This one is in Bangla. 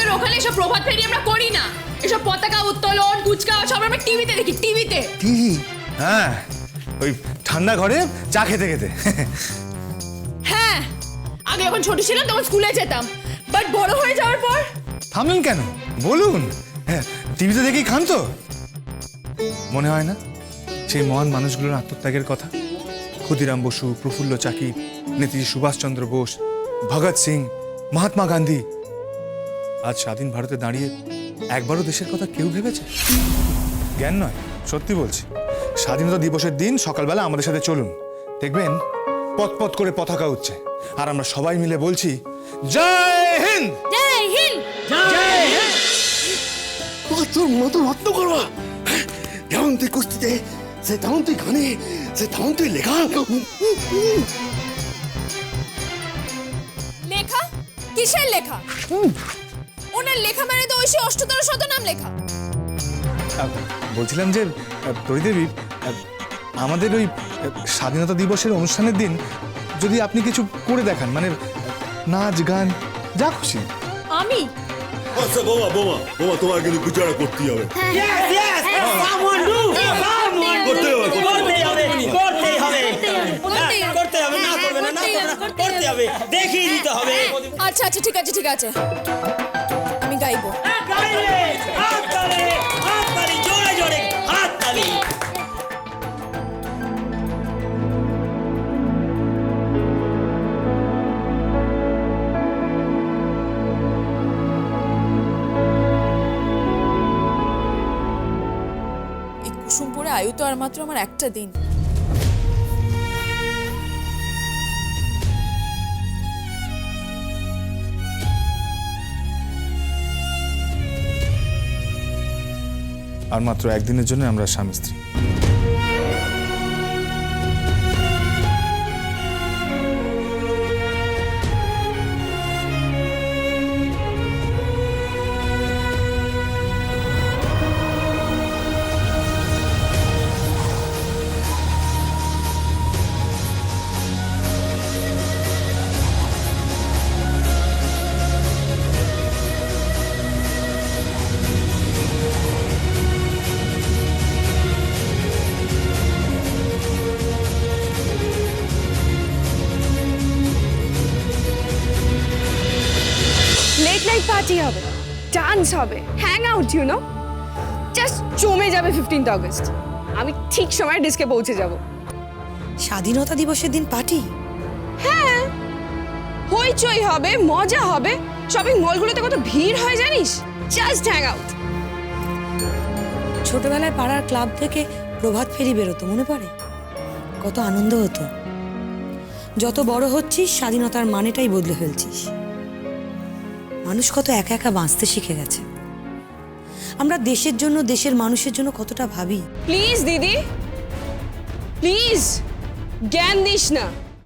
আমাদের ওখানে এসব প্রভাত ফেরি আমরা করি না। এসব পতাকা উত্তোলন কুচকাওয়াজ সব আমরা টিভিতে দেখি টিভিতে। টিভি? হ্যাঁ ওই ঠান্ডা ঘরে চা খেতে খেতে। হ্যাঁ আগে যখন ছোট ছিলাম তখন স্কুলে যেতাম। বাট বড় হয়ে যাওয়ার পর? থামলেন কেন? বলুন। হ্যাঁ টিভিতে দেখেই খান তো। মনে হয় না? সেই মহান মানুষগুলোর আত্মত্যাগের কথা? ক্ষুদিরাম বসু প্রফুল্ল চাকি নেতাজি সুভাষচন্দ্র বোস ভগৎ সিং মহাত্মা গান্ধী আজ স্বাধীন ভারতে দাঁড়িয়ে একবারও দেশের কথা কেউ ভেবেছে? জ্ঞান নয় সত্যি বলছি। স্বাধীনতা দিবসের দিন সকালবেলা আমাদের সাথে চলুন। দেখবেন পথ পথ করে পতাকা উঠছে। আর আমরা সবাই মিলে বলছি জয় হিন্দ! জয় হিন্দ! তোর মতো রত্ন করবা? যেমন তুই কুস্তিতে সে তেমন তুই গানে সে তেমন তুই লেখা। লেখা? কিসের লেখা? ওনার লেখা মানে তো ঐশী অষ্টতর শতনাম লেখা বলছিলাম যে তরিদেবী আমাদের ওই স্বাধীনতা দিবসের অনুষ্ঠানের দিন যদি আপনি কিছু করে দেখান মানে নাচ গান যা খুশি আমি আচ্ছা বোমা বোমা বোমা তোমার কিন্তু গুজারা করতেই হবে করতে হবে করতেই হবে করতেই হবে করতেই হবে। করতে হবে না করবে না না করবে না করতে হবে দেখিয়ে দিতে হবে আচ্ছা আচ্ছা ঠিক আছে ঠিক আছে গাইবো। কুসুমপুরে আয়ু তো আর মাত্র আমার একটা দিন। আর মাত্র একদিনের জন্য আমরা স্বামী স্ত্রী। নাইট পার্টি হবে। ডান্স হবে। Hang out you know just জমে যাবে ফিফটিন্থ আগস্ট আমি ঠিক সময় ডিস্কে পৌঁছে যাব। স্বাধীনতা দিবসের দিন পার্টি হ্যাঁ। হইচই হবে মজা হবে। শপিং মলগুলোতে কত ভিড় হয় জানিস? জাস্ট হ্যাং আউট ছোটবেলায় পাড়ার ক্লাব থেকে প্রভাত ফেরি বেরোতো মনে পড়ে? কত আনন্দ হতো। যত বড় হচ্ছিস স্বাধীনতার মানেটাই বদলে ফেলছিস। মানুষ কত একা একা বাঁচতে শিখে গেছে। আমরা দেশের জন্য, দেশের মানুষের জন্য কতটা ভাবি। প্লিজ দিদি। প্লিজ জ্ঞান দিস না।